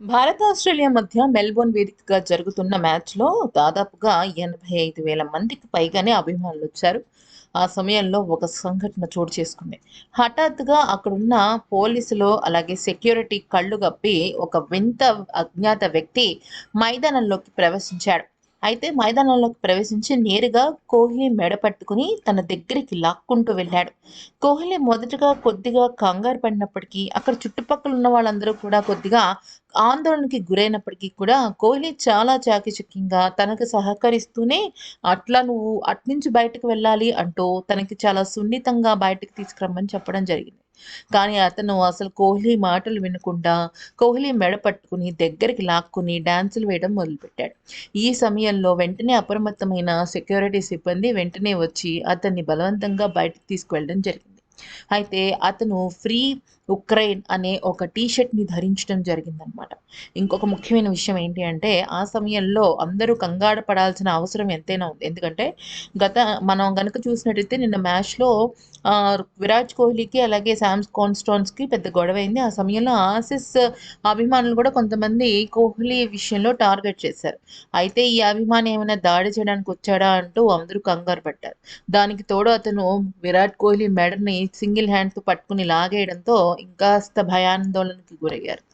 భారత ఆస్ట్రేలియా మధ్య మెల్బోర్న్ వేదికగా జరుగుతున్న మ్యాచ్లో దాదాపుగా ఎనభై ఐదు వేల మందికి పైగానే అభిమానులు వచ్చారు. ఆ సమయంలో ఒక సంఘటన చోటు చేసుకుంది. హఠాత్తుగా అక్కడున్న పోలీసులు అలాగే సెక్యూరిటీ కళ్ళు గప్పి ఒక వింత అజ్ఞాత వ్యక్తి మైదానంలోకి ప్రవేశించాడు. అయితే మైదానంలోకి ప్రవేశించి నేరుగా కోహ్లీ మెడ పట్టుకుని తన దగ్గరికి లాక్కుంటూ వెళ్ళాడు. కోహ్లీ మొదటగా కొద్దిగా కంగారు పడినప్పటికీ అక్కడ చుట్టుపక్కల ఉన్న వాళ్ళందరూ కూడా కొద్దిగా ఆందోళనకి గురైనప్పటికీ కూడా కోహ్లీ చాలా చాకచక్యంగా తనకు సహకరిస్తూనే అట్లా నువ్వు అట్నుంచి బయటకు వెళ్ళాలి అంటూ తనకి చాలా సున్నితంగా బయటకు తీసుకురమ్మని చెప్పడం జరిగింది. కానీ అతను అసలు కోహ్లీ మాటలు వినకుండా కోహ్లీ మెడ పట్టుకుని దగ్గరికి లాక్కుని డాన్సులు వేయడం మొదలుపెట్టాడు. ఈ సమయంలో వెంటనే అప్రమత్తమైన సెక్యూరిటీ సిబ్బంది వెంటనే వచ్చి అతన్ని బలవంతంగా బయటకు తీసుకువెళ్ళడం జరిగింది. అయితే అతను ఫ్రీ ఉక్రెయిన్ అనే ఒక టీ షర్ట్ని ధరించడం జరిగిందనమాట ఇంకొక ముఖ్యమైన విషయం ఏంటి అంటే ఆ సమయంలో అందరూ కంగారు పడాల్సిన అవసరం ఎంతైనా ఉంది. ఎందుకంటే గత మనం గనుక చూసినట్టయితే నిన్న మ్యాచ్లో విరాట్ కోహ్లీకి అలాగే శామ్స్ కాన్స్టోన్స్కి పెద్ద గొడవ అయింది ఆ సమయంలో ఆసిస్ అభిమానులు కూడా కొంతమంది కోహ్లీ విషయంలో టార్గెట్ చేశారు. అయితే ఈ అభిమాని ఏమైనా దాడి చేయడానికి వచ్చాడా అంటూ అందరూ కంగారు పడ్డారు. దానికి తోడు అతను విరాట్ కోహ్లీ మెడని సింగిల్ హ్యాండ్తో పట్టుకుని లాగేయడంతో ఇంకాస్త భయాందోళనకి గురయ్యారు.